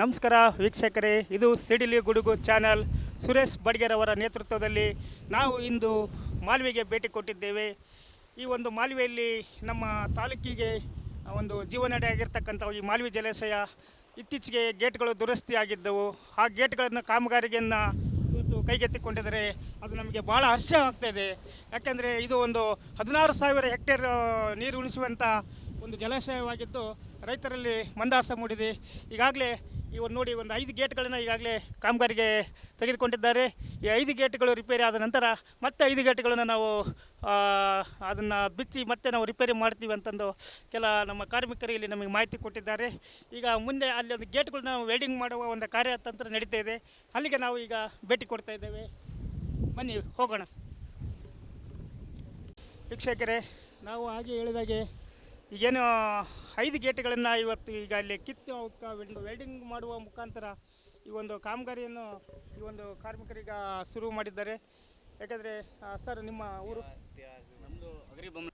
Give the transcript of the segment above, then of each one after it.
ನಮಸ್ಕಾರ ವೀಕ್ಷಕರೇ, ಇದು ಸಿಡಿಲಿ ಗುಡುಗು ಚಾನಲ್. ಸುರೇಶ್ ಬಡ್ಗೆರವರ ನೇತೃತ್ವದಲ್ಲಿ ನಾವು ಇಂದು ಮಾಲ್ವೆಗೆ ಭೇಟಿ ಕೊಟ್ಟಿದ್ದೇವೆ. ಈ ಒಂದು ಮಾಲ್ವೆಯಲ್ಲಿ ನಮ್ಮ ತಾಲೂಕಿಗೆ ಒಂದು ಜೀವನಡೆಯಾಗಿರ್ತಕ್ಕಂಥ ಈ ಮಾಲ್ವಿ ಜಲಾಶಯ ಇತ್ತೀಚೆಗೆ ಗೇಟ್ಗಳು ದುರಸ್ತಿ ಆಗಿದ್ದವು ಆ ಗೇಟ್ಗಳನ್ನು ಕಾಮಗಾರಿಗೆಯನ್ನು ಇವತ್ತು ಕೈಗೆತ್ತಿಕೊಂಡಿದ್ದಾರೆ. ಅದು ನಮಗೆ ಭಾಳ ಹರ್ಷ ಆಗ್ತಾ ಇದೆ. ಯಾಕೆಂದರೆ ಇದು ಒಂದು ಹದಿನಾರು ಸಾವಿರ ಹೆಕ್ಟೇರ್ ನೀರು ಉಣಿಸುವಂಥ ಒಂದು ಜಲಾಶಯವಾಗಿದ್ದು ರೈತರಲ್ಲಿ ಮಂದಾಸ ಮೂಡಿದೆ. ಈಗಾಗಲೇ ಇವರು ನೋಡಿ ಒಂದು ಐದು ಗೇಟ್ಗಳನ್ನು ಈಗಾಗಲೇ ಕಾಮಗಾರಿಗೆ ತೆಗೆದುಕೊಂಡಿದ್ದಾರೆ. ಈ ಐದು ಗೇಟ್ಗಳು ರಿಪೇರಿ ಆದ ನಂತರ ಮತ್ತೆ ಐದು ಗೇಟ್ಗಳನ್ನು ನಾವು ಅದನ್ನು ಬಿಚ್ಚಿ ಮತ್ತೆ ನಾವು ರಿಪೇರಿ ಮಾಡ್ತೀವಿ ಅಂತಂದು ಕೆಲ ನಮ್ಮ ಕಾರ್ಮಿಕರು ಇಲ್ಲಿ ನಮಗೆ ಮಾಹಿತಿ ಕೊಟ್ಟಿದ್ದಾರೆ. ಈಗ ಮುಂದೆ ಅಲ್ಲಿ ಒಂದು ಗೇಟ್ಗಳನ್ನ ವೆಲ್ಡಿಂಗ್ ಮಾಡುವ ಒಂದು ಕಾರ್ಯತಂತ್ರ ನಡೀತಾ ಇದೆ. ಅಲ್ಲಿಗೆ ನಾವು ಈಗ ಭೇಟಿ ಕೊಡ್ತಾ ಇದ್ದೇವೆ. ಬನ್ನಿ, ಹೋಗೋಣ. ವೀಕ್ಷಕರೇ, ನಾವು ಹಾಗೆ ಹೇಳಿದಾಗೆ ಈಗೇನು ಐದು ಗೇಟ್ಗಳನ್ನು ಇವತ್ತು ಈಗ ಅಲ್ಲಿ ಕಿತ್ತು ಅವಕ್ಕೆ ವೆಲ್ಡ್- ವೆಲ್ಡಿಂಗ್ ಮಾಡುವ ಮುಖಾಂತರ ಈ ಒಂದು ಕಾಮಗಾರಿಯನ್ನು ಈ ಒಂದು ಕಾರ್ಮಿಕರಿಗೆ ಶುರು ಮಾಡಿದ್ದಾರೆ. ಯಾಕಂದರೆ ಸರ್ ನಿಮ್ಮ ಊರು? ನಮ್ಮದು ಅಗ್ರಿ ಬೊಮ್ಮ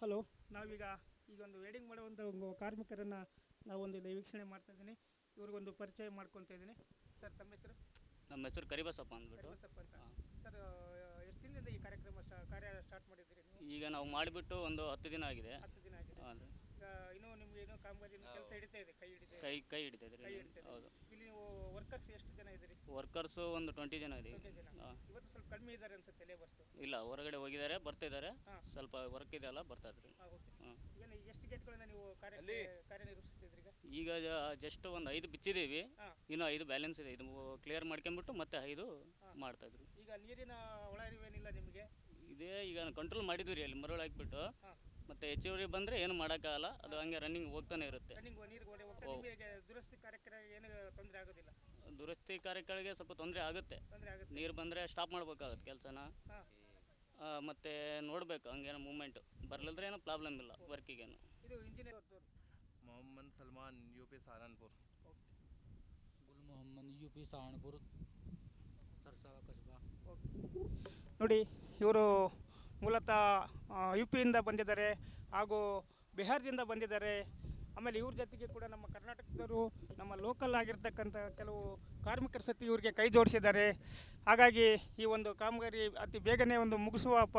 ಹಲೋ ನಾವೀಗ ಈಗ ಒಂದು ವೆಲ್ಡಿಂಗ್ ಮಾಡುವಂಥ ಒಂದು ಕಾರ್ಮಿಕರನ್ನು ನಾವೊಂದು ಇಲ್ಲಿ ವೀಕ್ಷಣೆ ಮಾಡ್ತಾ ಇದ್ದೀನಿ. ಇವ್ರಿಗೊಂದು ಪರಿಚಯ ಮಾಡ್ಕೊತಾ ಇದ್ದೀನಿ. ಸರ್ ತಮ್ಮ ಹೆಸರು? ನಮ್ಮ ಹೆಸರು ಕರಿಬಸಪ್ಪ ಅಂದ್ಬಿಟ್ಟು. ಅಂತ. ಸರ್ ಎಷ್ಟು ದಿನದಿಂದ ಈ ಕಾರ್ಯಕ್ರಮ ಕಾರ್ಯ ಸ್ಟಾರ್ಟ್ ಮಾಡಿದ್ದೀರಿ ಈಗ ನಾವು ಮಾಡಿಬಿಟ್ಟು ಒಂದು ಹತ್ತು ದಿನ ಆಗಿದೆ. ಹಾಂ ರೀ. ಈಗ ಇನ್ನೂ ನಿಮ್ಗೆ ಏನೋ ಕಾಮಗಾರಿ ಕೆಲಸ ಹಿಡಿತಾ ಇದೆ ಕೈ ಹಿಡಿತಾ ಇದೆ? ಕೈ ಕೈ ಹಿಡಿತೈತೆ ಕೈ ರೀ ಹಿಡಿತಾ ಇದೆ. ಹೌದು. ಇಲ್ಲಿ ನೀವು ವರ್ಕರ್ಸ್ ಎಷ್ಟು ಜನ ಇದ್ದೀರಿ? ವರ್ಕರ್ಸು ಒಂದು ಟ್ವೆಂಟಿ ಜನ ಇದೀವಿ. ಜನ. ಹಾಂ. ಇವತ್ತು ಸ್ವಲ್ಪ ಕಡಿಮೆ ಇದ್ದಾರೆ ಅನ್ಸುತ್ತೆ ಲೇಬರ್ಸ್ ಇಲ್ಲ ಹೊರಗಡೆ ಹೋಗಿದ್ದಾರೆ ಬರ್ತಿದ್ದಾರೆ ಹಾ. ಸ್ವಲ್ಪ ವರ್ಕ್ ಇದೆಯಲ್ಲ ಬರ್ತಾ ಇದ್ರಿ ಓಕೆ ಹಾಂ. ಈಗ ನೀವು ಎಷ್ಟು ಗೇಟ್ಗಳನ್ನ ನೀವು ಕಾರ್ಯ ಕಾರ್ಯನಿರ್ವಹಿಸ್ತಿದ್ರಿ ಈಗ? ಈಗ ಜಸ್ಟ್ ಒಂದು ಐದು ಬಿಚ್ಚಿದ್ದೀವಿ. ಇನ್ನು ಇನ್ನೂ ಐದು ಬ್ಯಾಲೆನ್ಸ್ ಇದೆ. ಇದು ಕ್ಲಿಯರ್ ಮಾಡ್ಕೊಂಬಿಟ್ಟು ಮತ್ತೆ ಐದು. ಮಾಡ್ತಾ ಇದ್ರು. ಈಗ ನೀರಿನ ಒಳ ಹರಿವೇನಿಲ್ಲ ನಿಮಗೆ? ಇದೇ ಈಗ ಕಂಟ್ರೋಲ್ ಮಾಡಿದ್ವಿ ರೀ ಅಲ್ಲಿ ಮರಳು ಹಾಕ್ಬಿಟ್ಟು. ಹಾ. ಮತ್ತೆ ಹೆಚ್ಚುವರಿ ಬಂದರೆ ಏನು ಮಾಡೋಕ್ಕಾಗಲ್ಲ ಅದು ಹಂಗೆ ರನ್ನಿಂಗ್ ಹೋಗ್ತಾನೆ ಇರುತ್ತೆ ರನ್ನಿಂಗ್ ನೀರು ಗೋಡೆ ಹೋಗ್ತಾ ಓ. ನಿಮಗೆ ದುರಸ್ತಿ ಕಾರ್ಯಕ್ರಮ ಏನು ತೊಂದರೆ ಆಗೋದಿಲ್ಲ ದುರಸ್ತಿ ಕಾರ್ಯಗಳಿಗೆ ಸ್ವಲ್ಪ ತೊಂದರೆ ಆಗುತ್ತೆ ತೊಂದರೆ ಆಗುತ್ತೆ ನೀರು ಬಂದರೆ ಸ್ಟಾಪ್ ಮಾಡ್ಬೇಕಾಗತ್ತೆ ಕೆಲಸನ ಹಾ. ಮತ್ತು ನೋಡಬೇಕು ಹಂಗೇನೋ ಮೂಮೆಂಟು ಬರಲಿದ್ರೆ ಏನೋ ಪ್ರಾಬ್ಲಮ್ ಇಲ್ಲ ವರ್ಕಿಗೇನು ಇದು engineer Mohammad Salman UP Saharanpur Gul Mohammad UP Saharanpur Sarsawa कस्बा ನೋಡಿ ಇವರು ಮೂಲತಃ ಯು ಪಿಯಿಂದ ಬಂದಿದ್ದಾರೆ ಹಾಗೂ ಬಿಹಾರದಿಂದ ಬಂದಿದ್ದಾರೆ. ಆಮೇಲೆ ಇವ್ರ ಜೊತೆಗೆ ಕೂಡ ನಮ್ಮ ಕರ್ನಾಟಕದವರು ನಮ್ಮ ಲೋಕಲ್ ಆಗಿರ್ತಕ್ಕಂಥ ಕೆಲವು ಕಾರ್ಮಿಕರ ಸತಿ ಇವರಿಗೆ ಕೈ ಜೋಡಿಸಿದ್ದಾರೆ. ಹಾಗಾಗಿ ಈ ಒಂದು ಕಾಮಗಾರಿ ಅತಿ ಬೇಗನೆ ಒಂದು ಮುಗಿಸುವ ಪ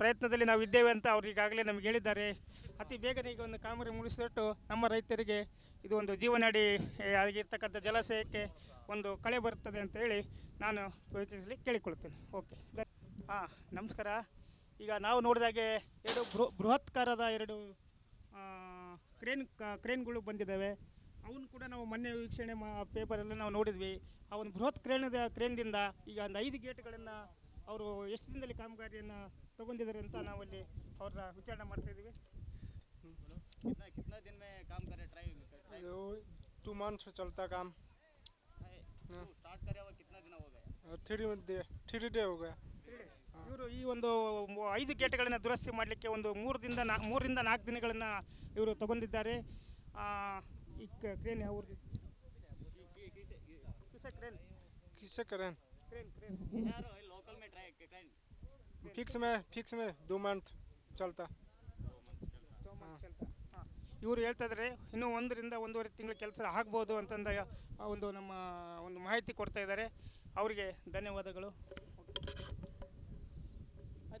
ಪ್ರಯತ್ನದಲ್ಲಿ ನಾವು ಇದ್ದೇವೆ ಅಂತ ಅವ್ರು ಈಗಾಗಲೇ ನಮಗೆ ಹೇಳಿದ್ದಾರೆ. ಅತಿ ಬೇಗನೆ ಈಗ ಒಂದು ಕಾಮಗಾರಿ ಮುಗಿಸಿದಟ್ಟು ನಮ್ಮ ರೈತರಿಗೆ ಇದು ಒಂದು ಜೀವನಾಡಿ ಆಗಿರ್ತಕ್ಕಂಥ ಜಲಾಶಯಕ್ಕೆ ಒಂದು ಕಳೆ ಬರ್ತದೆ ಅಂತ ಹೇಳಿ ನಾನು ಕೇಳಿಕೊಳ್ತೇನೆ ಓಕೆ ಹಾಂ ನಮಸ್ಕಾರ. ಈಗ ನಾವು ನೋಡಿದಾಗೆ ಎರಡು ಬೃ ಬೃಹತ್ಕಾರದ ಎರಡು ಕ್ರೇನ್ ಕ್ರೇನ್ಗಳು ಬಂದಿದ್ದಾವೆ. ಅವನು ಕೂಡ ನಾವು ಮೊನ್ನೆ ವೀಕ್ಷಣೆ ಮಾ ಪೇಪರಲ್ಲಿ ನಾವು ನೋಡಿದ್ವಿ. ಆ ಒಂದು ಬೃಹತ್ ಕ್ರೇನದ ಕ್ರೇನ್ದಿಂದ ಈಗ ಒಂದು ಐದು ಗೇಟ್ಗಳನ್ನು ಅವರು ಎಷ್ಟು ದಿನದಲ್ಲಿ ಕಾಮಗಾರಿಯನ್ನು ತಗೊಂಡಿದ್ದಾರೆ ಅಂತ ನಾವಲ್ಲಿ ಅವ್ರ ವಿಚಾರಣೆ ಮಾಡ್ತಾಯಿದ್ದೀವಿ ಟೂ ಮಂತ್ಸ್ ಚಲ್ತಾ ಕಾಮ್. ಸ್ಟಾರ್ಟ್ ಥ್ರೀ ಡೇ ಹೋಗ. ಇವರು ಈ ಒಂದು ಮು- ಐದು ಗೇಟ್ಗಳನ್ನು ದುರಸ್ತಿ ಮಾಡಲಿಕ್ಕೆ ಒಂದು ಮೂರರಿಂದ ನಾ ಮೂರರಿಂದ ನಾಲ್ಕು ದಿನಗಳನ್ನು ಇವರು ತಗೊಂಡಿದ್ದಾರೆ ಆ, ಈ ಕ- ಕ್ರೇನ್ ಯಾವ ಊರಿಗೆ ಕಿಸ ಕ್ರೇನ್ किससे करें ಕ್ರೇನ್ ಕ್ರೇನ್ यार लोकल में ट्राई ट्राई फिक्स में फिक्स में दो मंथ चलता ಇವರು ಹೇಳ್ತಾ ಇದ್ದಾರೆ ಇನ್ನೂ ಒಂದರಿಂದ ಒಂದೂವರೆ ತಿಂಗಳ ಕೆಲಸ ಆಗ್ಬೋದು ಅಂತಂದ ಆ ಒಂದು ನಮ್ಮ ಒಂದು ಮಾಹಿತಿ ಕೊಡ್ತಾ ಇದ್ದಾರೆ ಅವರಿಗೆ ಧನ್ಯವಾದಗಳು はい